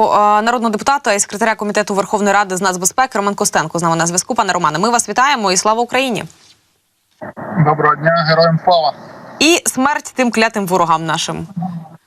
Е, Народного депутата і секретаря комітету Верховної Ради з нацбезпеки Роман Костенко з нами на зв'язку. Пане Романе, ми вас вітаємо і слава Україні! Доброго дня, героям слава. І смерть тим клятим ворогам нашим.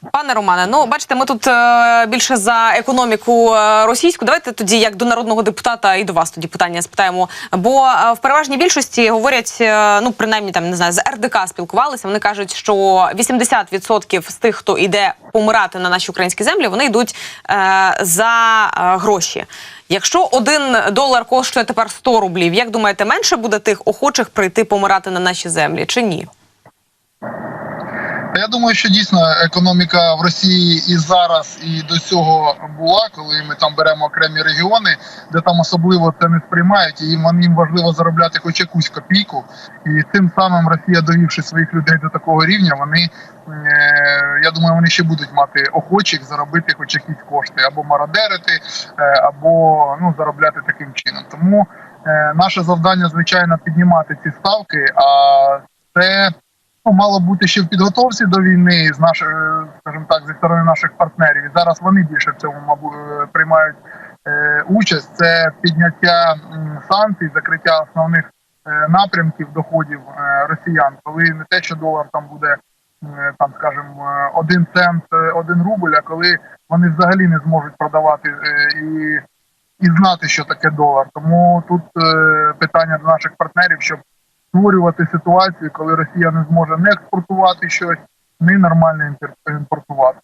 Пане Романе, ну бачите, ми тут е, більше за економіку е, російську. Давайте тоді, як до народного депутата, і до вас тоді питання спитаємо. Бо е, в переважній більшості говорять, е, ну принаймні там не знаю, з РДК спілкувалися. Вони кажуть, що 80% з тих, хто йде помирати на наші українські землі, вони йдуть е, за е, гроші. Якщо один долар коштує тепер 100 рублів, як думаєте, менше буде тих охочих прийти помирати на наші землі чи ні? Я думаю, що дійсно економіка в Росії і зараз, і до цього була, коли ми там беремо окремі регіони, де там особливо це не сприймають, і їм важливо заробляти хоч якусь копійку. І тим самим Росія, довівши своїх людей до такого рівня, вони е, я думаю, вони ще будуть мати охочих заробити хоч якісь кошти, або мародерити, е, або ну заробляти таким чином. Тому е, наше завдання, звичайно, піднімати ці ставки. А це мало бути ще в підготовці до війни з нашої, скажімо так, зі сторони наших партнерів. І зараз вони більше в цьому мабуть е, приймають е, участь. Це підняття санкцій, закриття основних е, напрямків доходів е, росіян, коли не те, що долар там буде. е, Там, скажімо, е, один цент, е, один рубль, а коли вони взагалі не зможуть продавати е, і, і знати, що таке долар. Тому тут е, питання до наших партнерів, щоб створювати ситуацію, коли Росія не зможе не експортувати щось, не нормально імпортувати.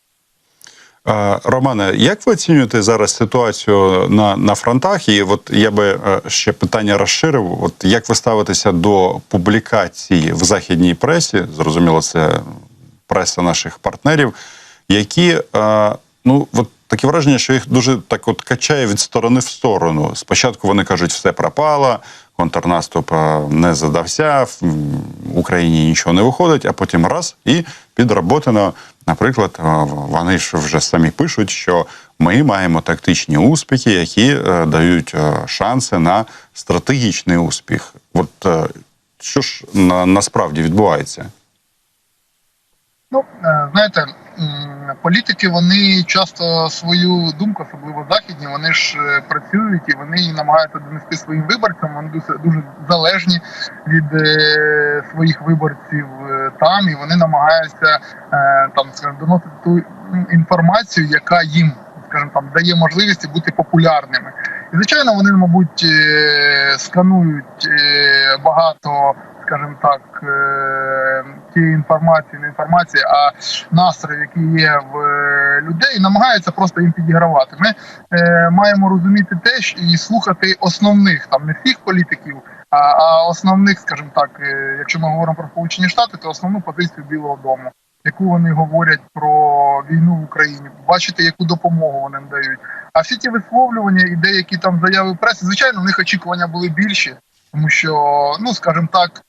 Романе, як ви оцінюєте зараз ситуацію на, на фронтах? І от я би е, ще питання розширив. От як ви ставитеся до публікацій в західній пресі? Зрозуміло, це преса наших партнерів, які е, ну от таке враження, що їх дуже так от качає від сторони в сторону. Спочатку вони кажуть, все пропало, контрнаступ е, не задався, в Україні нічого не виходить, а потім раз і підроботано. Наприклад, е, вони ж вже самі пишуть, що ми маємо тактичні успіхи, які е, дають шанси на стратегічний успіх. От що ж на, насправді відбувається? Ну знаєте, політики вони часто свою думку, особливо західні, вони ж е, працюють і вони намагаються донести своїм виборцям. Вони дуже, дуже залежні від е, своїх виборців е, там, і вони намагаються там скажімо, доносити ту інформацію, яка їм скажімо, там дає можливість бути популярними. І звичайно, вони, мабуть, сканують багато, скажімо так, е, тієї інформації, не інформації, а настрої, які є в е, людей, намагаються просто їм підігравати. Ми е, маємо розуміти теж і слухати основних там не всіх політиків, а, основних, скажімо так, якщо ми говоримо про Сполучені Штати, то основну позицію Білого Дому. Яку вони говорять про війну в Україні, бачите, яку допомогу вони дають. А всі ті висловлювання і деякі там заяви преси, звичайно, в них очікування були більші, тому що, ну скажімо так,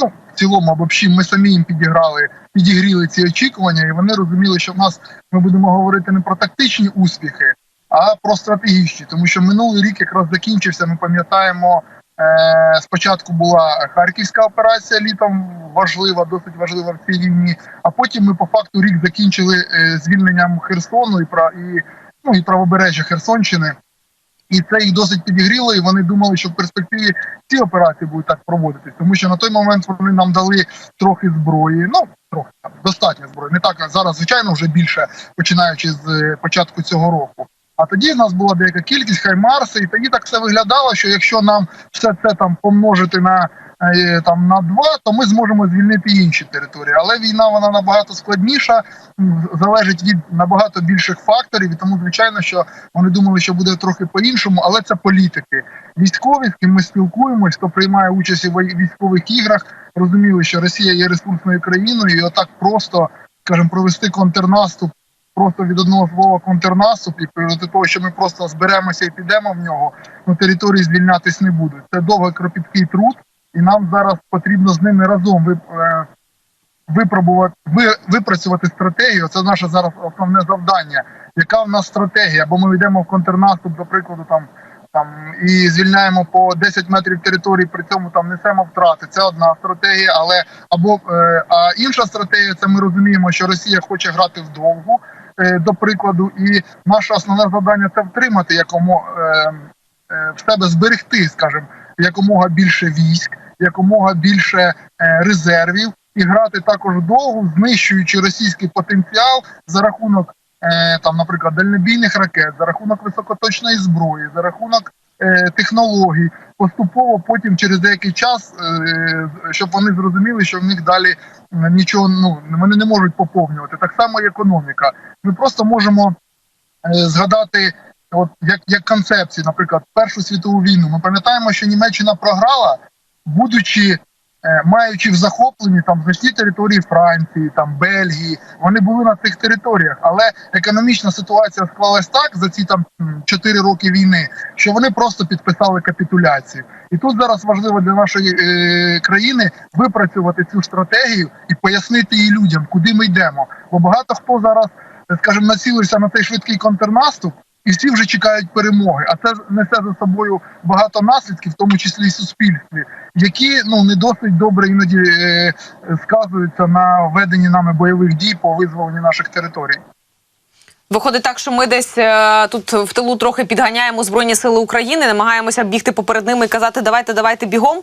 ну в цілому або всі ми самі їм підіграли, підігріли ці очікування, і вони розуміли, що в нас ми будемо говорити не про тактичні успіхи, а про стратегічні. Тому що минулий рік якраз закінчився. Ми пам'ятаємо. Е, спочатку була харківська операція літом важлива, досить важлива в цій війні. А потім ми по факту рік закінчили е, звільненням Херсону і і ну і правобережжя Херсонщини. І це їх досить підігріло, і вони думали, що в перспективі ці операції будуть так проводитись, тому що на той момент вони нам дали трохи зброї. Ну трохи там достатньо зброї. Не так а зараз, звичайно, вже більше починаючи з е, початку цього року. А тоді в нас була деяка кількість хаймарси, і тоді так все виглядало, що якщо нам все це там помножити на там на два, то ми зможемо звільнити інші території. Але війна вона набагато складніша, залежить від набагато більших факторів. І тому звичайно, що вони думали, що буде трохи по-іншому, але це політики. Військові, з ким ми спілкуємось, хто приймає участь у військових іграх, розуміли, що Росія є ресурсною країною, і отак просто, скажімо, провести контрнаступ. Просто від одного слова контрнаступ і проти того, що ми просто зберемося і підемо в нього, ну території звільнятись не будуть. Це довгий кропіткий труд, і нам зараз потрібно з ними разом е, випробувати випрацювати стратегію. Це наше зараз основне завдання. Яка в нас стратегія? Бо ми йдемо в контрнаступ, до прикладу, там там і звільняємо по 10 метрів території, при цьому там несемо втрати. Це одна стратегія, але або е, а інша стратегія, це ми розуміємо, що Росія хоче грати вдовгу. е, до прикладу, і наше основне завдання це втримати якомога е, е, в себе зберегти, скажімо, якомога більше військ, якомога більше е, резервів, і грати також довго, знищуючи російський потенціал за рахунок е, там, наприклад, дальнобійних ракет, за рахунок високоточної зброї, за рахунок е, технологій, поступово потім через деякий час, щоб вони зрозуміли, що в них далі нічого ну вони не можуть поповнювати. Так само і економіка. Ми просто можемо згадати. От як, як концепції, наприклад, Першу світову війну, ми пам'ятаємо, що Німеччина програла, будучи е, маючи в захопленні там значні території Франції, там Бельгії, вони були на цих територіях, але економічна ситуація склалась так за ці там 4 роки війни, що вони просто підписали капітуляцію. І тут зараз важливо для нашої е, країни випрацювати цю стратегію і пояснити її людям, куди ми йдемо. Бо багато хто зараз, е, скажімо, націлився на цей швидкий контрнаступ. І всі вже чекають перемоги, а це несе за собою багато наслідків, в тому числі і суспільстві, які ну не досить добре іноді е, сказуються на веденні нами бойових дій по визволенню наших територій. Виходить так, що ми десь е, тут в тилу трохи підганяємо Збройні Сили України, намагаємося бігти поперед ними і казати давайте, давайте бігом.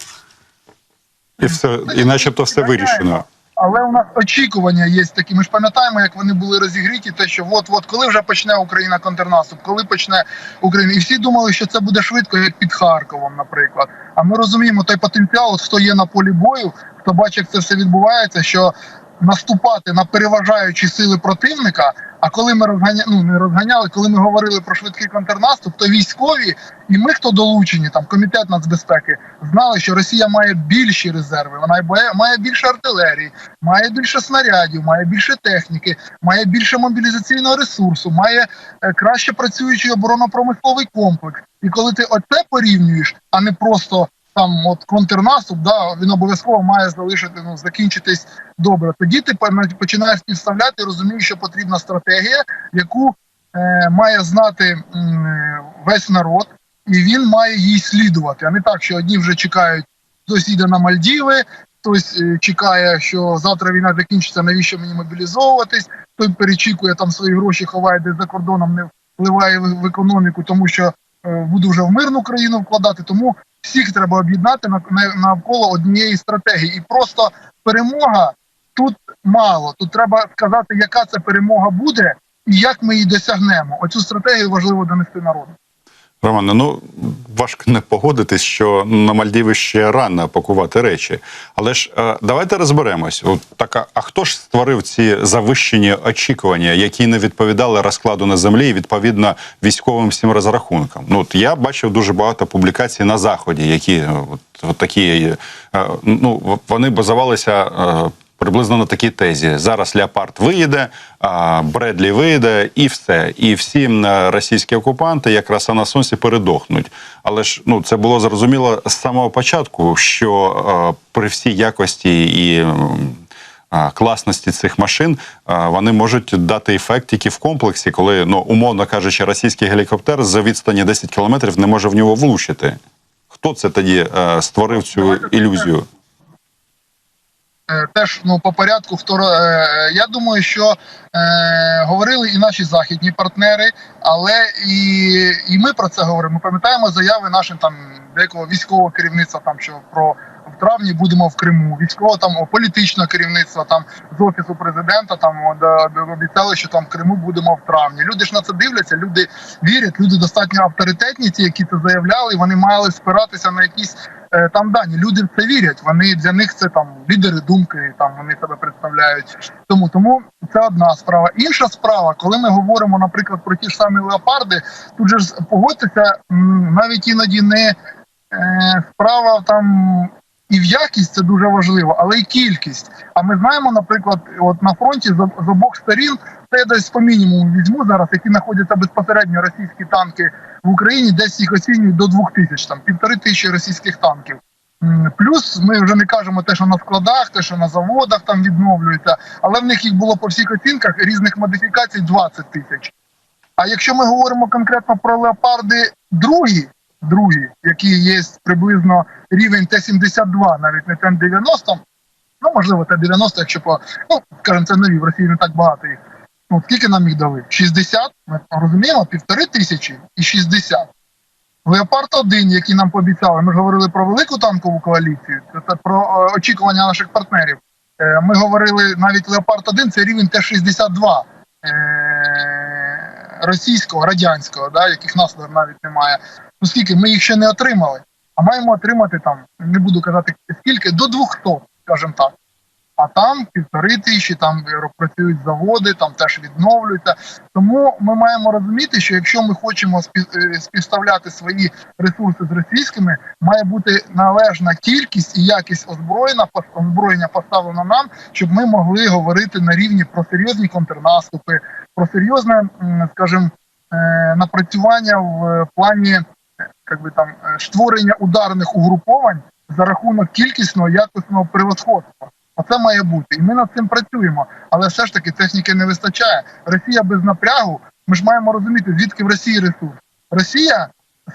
І все, і начебто все вирішено. Але у нас очікування є такі. Ми ж пам'ятаємо, як вони були розігріті, те, що от от коли вже почне Україна контрнаступ, коли почне Україна, і всі думали, що це буде швидко, як під Харковом, наприклад. А ми розуміємо той потенціал, от хто є на полі бою, хто бачить, як це все відбувається, що наступати на переважаючі сили противника. А коли ми розганя... ну, не розганяли, коли ми говорили про швидкий контрнаступ, то військові і ми, хто долучені, там комітет нацбезпеки, знали, що Росія має більші резерви. Вона має- більше артилерії, має більше снарядів, має більше техніки, має більше мобілізаційного ресурсу, має е, краще працюючий оборонно-промисловий комплекс. І коли ти оце порівнюєш, а не просто там от контрнаступ, да, він обов'язково має залишити ну закінчитись добре. Тоді ти починаєш підставляти, розумієш, що потрібна стратегія, яку е, має знати е, весь народ, і він має їй слідувати. А не так, що одні вже чекають, хтось їде на Мальдіви, хтось е, чекає, що завтра війна закінчиться, навіщо мені мобілізовуватись, той перечікує там свої гроші, ховає десь за кордоном, не впливає в, в економіку, тому що е, буду вже в мирну країну вкладати. Тому всіх треба об'єднати на, на- навколо однієї стратегії. І просто перемога тут мало. Тут треба сказати, яка це перемога буде і як ми її досягнемо. Оцю стратегію важливо донести народу. Романе, ну важко не погодитись, що на Мальдіви ще рано пакувати речі. Але ж е, давайте розберемось. От така, а хто ж створив ці завищені очікування, які не відповідали розкладу на землі і відповідно військовим всім розрахункам? Ну от я бачив дуже багато публікацій на заході, які е, от, от такі е, ну вони базувалися. Е, Приблизно на такій тезі. Зараз Леопард виїде, Бредлі виїде, і все. І всі російські окупанти якраз на сонці передохнуть. Але ж ну це було зрозуміло з самого початку, що е, при всій якості і класності цих машин вони можуть дати ефект тільки в комплексі, коли ну умовно кажучи, російський гелікоптер за відстані 10 кілометрів не може в нього влучити. Хто це тоді е, створив цю ілюзію? Е, теж ну по порядку. Хто е, я думаю, що е, говорили і наші західні партнери, але і, і ми про це говоримо. Ми пам'ятаємо заяви нашим там деякого військового керівництва, там що про в травні будемо в Криму. Військового там о, політичного керівництва там з офісу президента. Там обіцяли, що там в Криму будемо в травні. Люди ж на це дивляться, люди вірять, люди достатньо авторитетні, ті, які це заявляли. Вони мали спиратися на якісь е, там дані. Люди в це вірять. Вони для них це там лідери думки, там вони себе представляють. Тому тому це одна справа. Інша справа, коли ми говоримо, наприклад, про ті ж самі леопарди, тут же ж погодьтеся, навіть іноді не е, справа там. І в якість це дуже важливо, але і кількість. А ми знаємо, наприклад, от на фронті з обох сторін це я десь по мінімуму візьму зараз, які знаходяться безпосередньо російські танки в Україні, десь їх оцінюють до двох тисяч, там півтори тисячі російських танків. Плюс ми вже не кажемо те, що на складах, те, що на заводах там відновлюється, але в них їх було по всіх оцінках різних модифікацій 20 тисяч. А якщо ми говоримо конкретно про леопарди другі, другі, які є приблизно рівень Т-72, навіть не Т-90, ну можливо Т-90, якщо по ну скажімо, це нові в Росії не так багато їх. Ну, скільки нам їх дали? 60? Ми розуміємо, півтори тисячі і 60. Леопард 1, який нам пообіцяли, ми ж говорили про велику танкову коаліцію, це, про е, очікування наших партнерів. Е, ми говорили навіть Леопард 1 це рівень Т-62 е, російського, радянського, да, яких нас навіть немає. Ну скільки ми їх ще не отримали, а маємо отримати там, не буду казати скільки, до 200, скажімо так. А там півтори тисячі, там працюють заводи, там теж відновлюються. Тому ми маємо розуміти, що якщо ми хочемо е, співставляти свої ресурси з російськими, має бути належна кількість і якість озброєння, озброєння поставлена нам, щоб ми могли говорити на рівні про серйозні контрнаступи, про серйозне, скажімо, е, напрацювання в плані е, би там створення ударних угруповань за рахунок кількісного якісного превосходства. Оце має бути, і ми над цим працюємо. Але все ж таки техніки не вистачає. Росія без напрягу. Ми ж маємо розуміти, звідки в Росії ресурс. Росія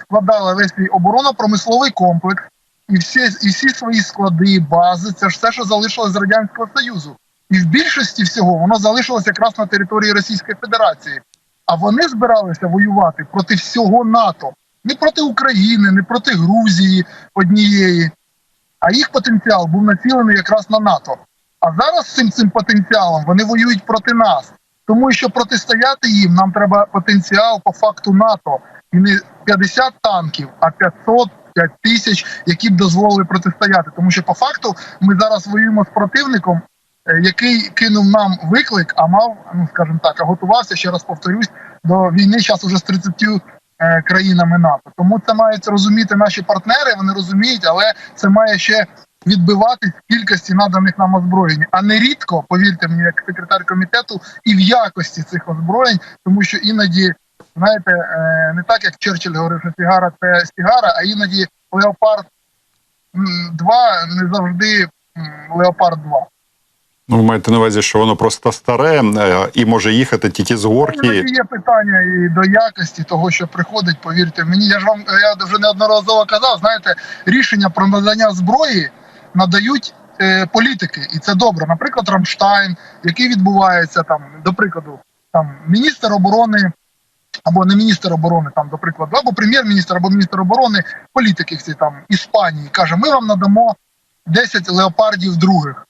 складала весь свій оборонно-промисловий комплекс і всі, і всі свої склади, бази. Це ж все, що залишилось з радянського союзу. І в більшості всього воно залишилось якраз на території Російської Федерації. А вони збиралися воювати проти всього НАТО, не проти України, не проти Грузії однієї. А їх потенціал був націлений якраз на НАТО. А зараз з цим цим потенціалом вони воюють проти нас. Тому що протистояти їм нам треба потенціал по факту НАТО. І не 50 танків, а 500 5 тисяч, які б дозволили протистояти. Тому що по факту ми зараз воюємо з противником, е, який кинув нам виклик, а мав, ну скажімо так, а готувався ще раз повторюсь до війни зараз уже з 30 е, країнами НАТО. Тому це мають розуміти наші партнери. Вони розуміють, але це має ще відбиватись кількості наданих нам озброєнь, а не рідко, повірте мені, як секретар комітету, і в якості цих озброєнь, тому що іноді, знаєте, е, не так як Черчилль говорив, що сігара це сігара, а іноді Леопард 2 не завжди Леопард 2. Ну, ви маєте на увазі, що воно просто старе е, і може їхати тільки з горки. Іноді є питання і до якості того, що приходить, повірте мені. Я ж вам я вже неодноразово казав, знаєте, рішення про надання зброї надають е, політики, і це добре. Наприклад, Рамштайн, який відбувається там, до прикладу, там міністр оборони. Або не міністр оборони, там, до прикладу, або прем'єр-міністр, або міністр оборони, політики всі там Іспанії каже: ми вам надамо 10 леопардів других.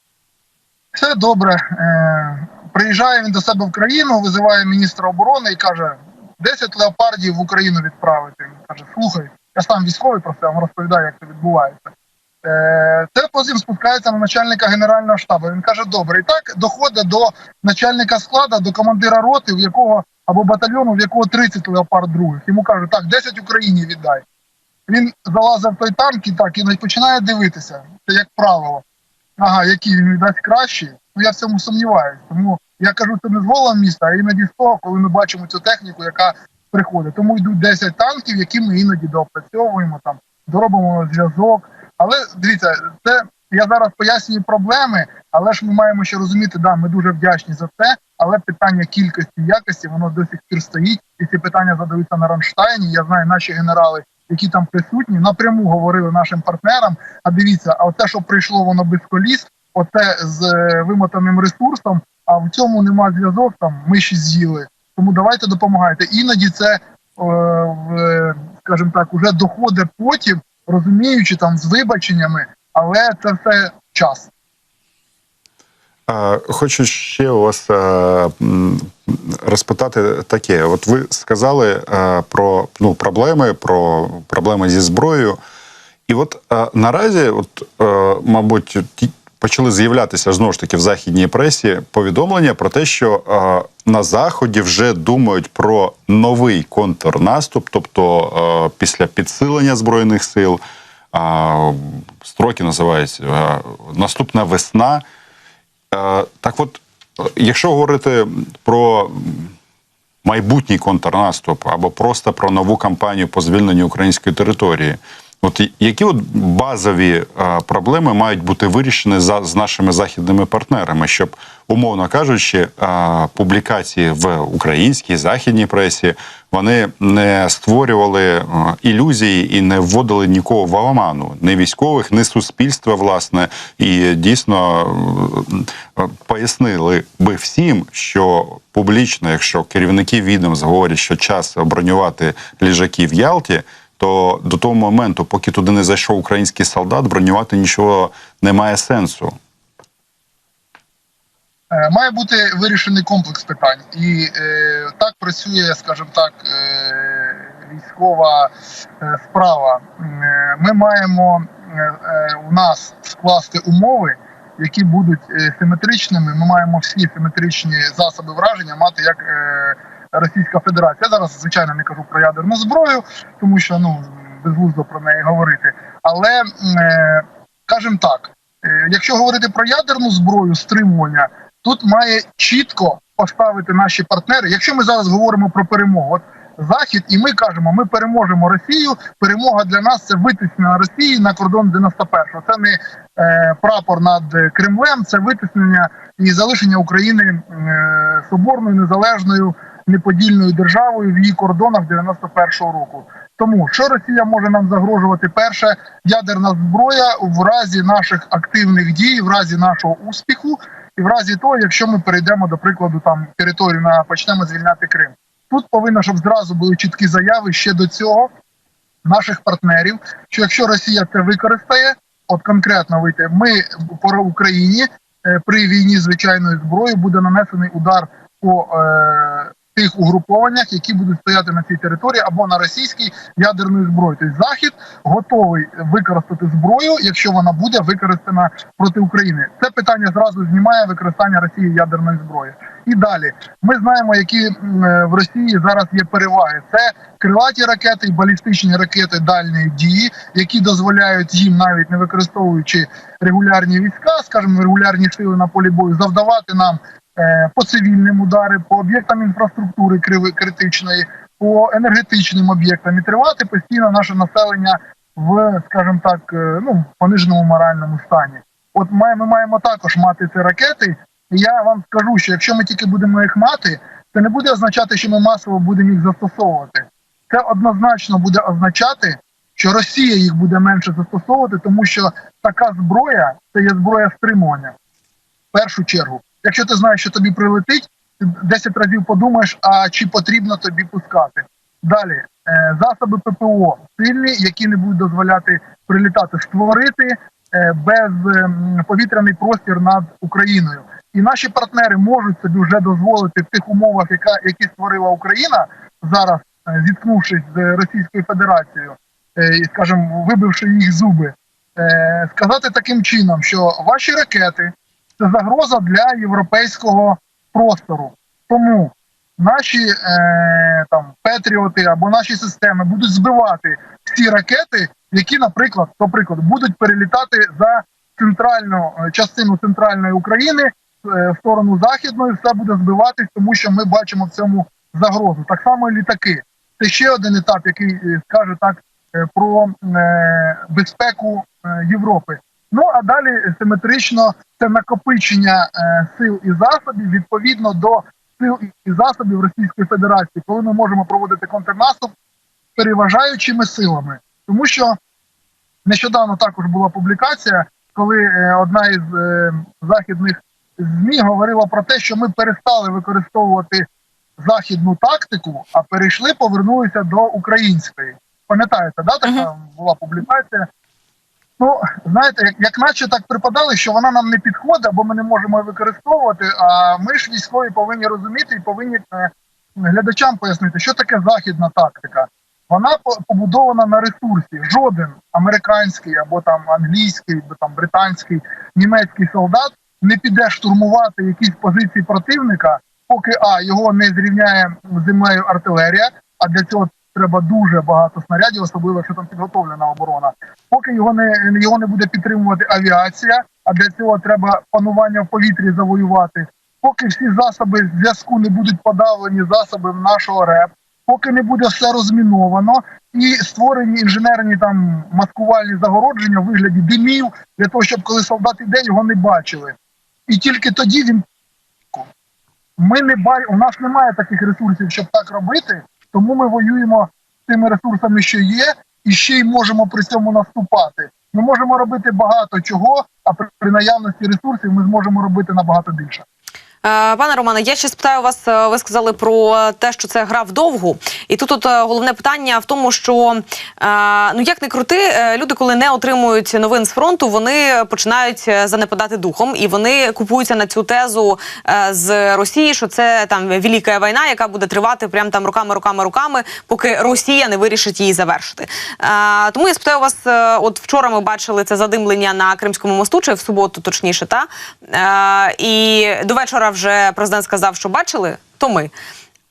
Все добре. Е, приїжджає він до себе в країну, визиває міністра оборони і каже: 10 леопардів в Україну відправити. Він каже: слухай, я сам військовий просто я вам розповідаю, як це відбувається. Е, це потім спускається на начальника генерального штабу. Він каже: добре, і так доходить до начальника складу, до командира роти, в якого або батальйону, в якого 30 леопард других. Йому кажуть, так, 10 Україні віддай. Він залазив в той танк і так і починає дивитися. Це як правило. Ага, які він віддасть кращі. Ну я в цьому сумніваюся. Тому я кажу, це не з голого міста, а іноді з того, коли ми бачимо цю техніку, яка приходить. Тому йдуть 10 танків, які ми іноді доопрацьовуємо, там доробимо зв'язок. Але дивіться, це я зараз пояснюю проблеми, але ж ми маємо ще розуміти, да, ми дуже вдячні за це. Але питання кількості і якості воно до сих пір стоїть. І ці питання задаються на Рамштайні. Я знаю, наші генерали, які там присутні, напряму говорили нашим партнерам. А дивіться, а оце, що прийшло, воно без коліс, оце з е, вимотаним ресурсом. А в цьому нема зв'язок. Там миші з'їли. Тому давайте допомагайте. Іноді це е, в, скажімо так, уже доходить потім, розуміючи там з вибаченнями, але це все час. Хочу ще у вас е, розпитати таке. От ви сказали е, про ну, проблеми, про проблеми зі зброєю. І от е, наразі, от, мабуть, почали з'являтися знову ж таки в західній пресі повідомлення про те, що на заході вже думають про новий контрнаступ, тобто після підсилення збройних сил, строки називаються наступна весна. Е, Так от, якщо говорити про майбутній контрнаступ або просто про нову кампанію по звільненню української території, От які от базові е, проблеми мають бути вирішені за з нашими західними партнерами, щоб, умовно кажучи, е, публікації в українській західній пресі вони не створювали е, ілюзії і не вводили нікого в оману, ні військових, ні суспільства, власне, і дійсно пояснили би всім, що публічно, якщо керівники відомств говорять, що час бронювати ліжаки в Ялті, то до того моменту, поки туди не зайшов український солдат, бронювати нічого не має сенсу. Е, Має бути вирішений комплекс питань, і е, так працює, скажімо так, е, військова е, справа. Е, Ми маємо е, е, у нас скласти умови, які будуть симетричними. Ми маємо всі симетричні засоби враження мати як е, Російська Федерація. Зараз звичайно не кажу про ядерну зброю, тому що ну безглуздо про неї говорити. Але е, кажемо так: е, якщо говорити про ядерну зброю стримування тут має чітко поставити наші партнери. Якщо ми зараз говоримо про перемогу, от захід, і ми кажемо, ми переможемо Росію. Перемога для нас це витиснення Росії на кордон 91-го. Це не е, прапор над е, Кремлем, це витиснення і залишення України е, соборною, незалежною, неподільною державою в її кордонах 91-го року. Тому що Росія може нам загрожувати? Перше, ядерна зброя в разі наших активних дій, в разі нашого успіху, і в разі того, якщо ми перейдемо до прикладу там територію на почнемо звільняти Крим. Тут повинно, щоб зразу були чіткі заяви ще до цього наших партнерів. Що якщо Росія це використає, от конкретно вийти, ми по Україні е, при війні звичайною зброєю буде нанесений удар по е, тих угрупованнях, які будуть стояти на цій території або на російській ядерної зброї. Тобто захід готовий використати зброю, якщо вона буде використана проти України. Це питання зразу знімає використання Росії ядерної зброї. І далі ми знаємо, які е, в Росії зараз є переваги. Це крилаті ракети і балістичні ракети дальньої дії, які дозволяють їм, навіть не використовуючи регулярні війська, скажімо, регулярні сили на полі бою, завдавати нам по цивільним удари, по об'єктам інфраструктури критичної, по енергетичним об'єктам і тривати постійно наше населення в, скажімо так, е, ну пониженому моральному стані. От має- ми маємо також мати ці ракети. І я вам скажу, що якщо ми тільки будемо їх мати, це не буде означати, що ми масово будемо їх застосовувати. Це однозначно буде означати, що Росія їх буде менше застосовувати, тому що така зброя це є зброя стримування. В першу чергу, якщо ти знаєш, що тобі прилетить, ти 10 разів подумаєш, а чи потрібно тобі пускати. Далі е, засоби ППО сильні, які не будуть дозволяти прилітати, створити е, без ем, простір над Україною. І наші партнери можуть собі вже дозволити в тих умовах, яка які створила Україна зараз, е, зіткнувшись з Російською Федерацією, і скажімо, вибивши їх зуби, сказати таким чином, що ваші ракети це загроза для європейського простору. Тому наші е, там петріоти або наші системи будуть збивати всі ракети, які, наприклад, наприклад, будуть перелітати за центральну е, частину центральної України е, в сторону західної, все буде збиватись, тому що ми бачимо в цьому загрозу. Так само і літаки. Це ще один етап, який е, скаже так е, про е, безпеку Європи. Ну а далі симетрично це накопичення е, сил і засобів відповідно до сил і засобів Російської Федерації, коли ми можемо проводити контрнаступ переважаючими силами, тому що нещодавно також була публікація, коли е, одна із е, західних змі говорила про те, що ми перестали використовувати західну тактику, а перейшли, повернулися до української. Пам'ятаєте, да, така була публікація. Ну, знаєте, як, як наче так припадали, що вона нам не підходить, або ми не можемо використовувати. А ми ж військові повинні розуміти і повинні е, глядачам пояснити, що таке західна тактика. Вона по- побудована на ресурсі. Жоден американський або там англійський, або там британський, німецький солдат не піде штурмувати якісь позиції противника, поки а його не зрівняє землею артилерія. А для цього треба дуже багато снарядів, особливо якщо там підготовлена оборона. Поки його не його не буде підтримувати авіація, а для цього треба панування в повітрі завоювати. Поки всі засоби зв'язку не будуть подавлені засоби нашого РЕП, поки не буде все розміновано і створені інженерні там маскувальні загородження в вигляді димів для того, щоб коли солдат іде, його не бачили. І тільки тоді він ми не бай... у нас немає таких ресурсів, щоб так робити, тому ми воюємо з тими ресурсами, що є, і ще й можемо при цьому наступати. Ми можемо робити багато чого, а при, наявності ресурсів ми зможемо робити набагато більше. Е, Пане Романе, я ще спитаю вас. е, Ви сказали про те, що це гра вдовгу, і тут от е, головне питання в тому, що ну як не крути, люди, коли не отримують новин з фронту, вони починають занепадати духом, і вони купуються на цю тезу з Росії, що це там велика війна, яка буде тривати прям там роками, роками, роками, поки Росія не вирішить її завершити. Тому я спитаю вас, от вчора ми бачили це задимлення на Кримському мосту, чи в суботу, точніше, та і до вечора вже президент сказав, що бачили, то ми.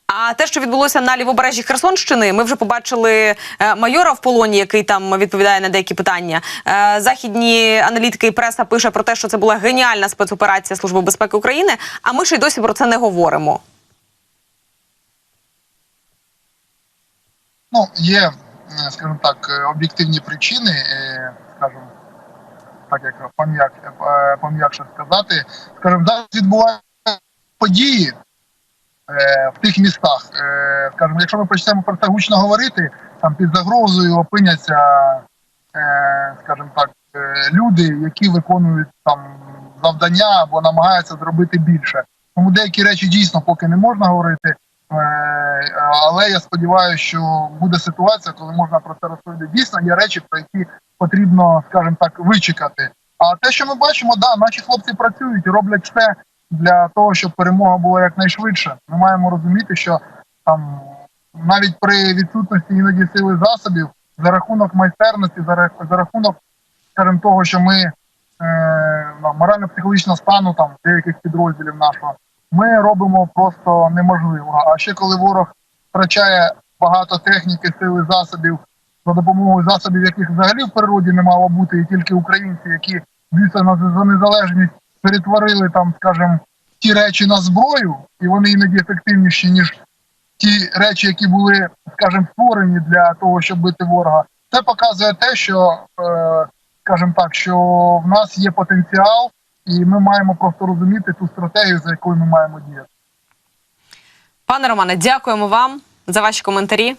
А те, що відбулося на лівобережжі Херсонщини, ми вже побачили е, майора в полоні, який там відповідає на деякі питання. Е, Західні аналітики і преса пише про те, що це була геніальна спецоперація Служби безпеки України. А ми ще й досі про це не говоримо. Ну, є, е, скажімо так, об'єктивні причини, скажімо, так як пом'як, пом'якше сказати, скажімо, зараз відбуваються події е, в тих містах. Е, Скажімо, якщо ми почнемо про це гучно говорити, там під загрозою опиняться, е, скажімо так, е, люди, які виконують там завдання або намагаються зробити більше. Тому деякі речі дійсно поки не можна говорити. Е, Але я сподіваюся, що буде ситуація, коли можна про це розповідати. Дійсно, є речі, про які потрібно, скажімо так, вичекати. А те, що ми бачимо, да, наші хлопці працюють роблять все для того, щоб перемога була якнайшвидше. Ми маємо розуміти, що там навіть при відсутності іноді сили засобів за рахунок майстерності, за за рахунок, скажімо, того, що ми е, ну, морально-психологічного стану там деяких підрозділів нашого, ми робимо просто неможливо. А ще коли ворог втрачає багато техніки, сили засобів за допомогою засобів, яких взагалі в природі не мало бути, і тільки українці, які б'ються за незалежність, перетворили там, скажімо, ті речі на зброю, і вони іноді ефективніші ніж ті речі, які були, скажімо, створені для того, щоб бити ворога. Це показує те, що, е, скажімо так, що в нас є потенціал, і ми маємо просто розуміти ту стратегію, за якою ми маємо діяти. Пане Романе, дякуємо вам за ваші коментарі.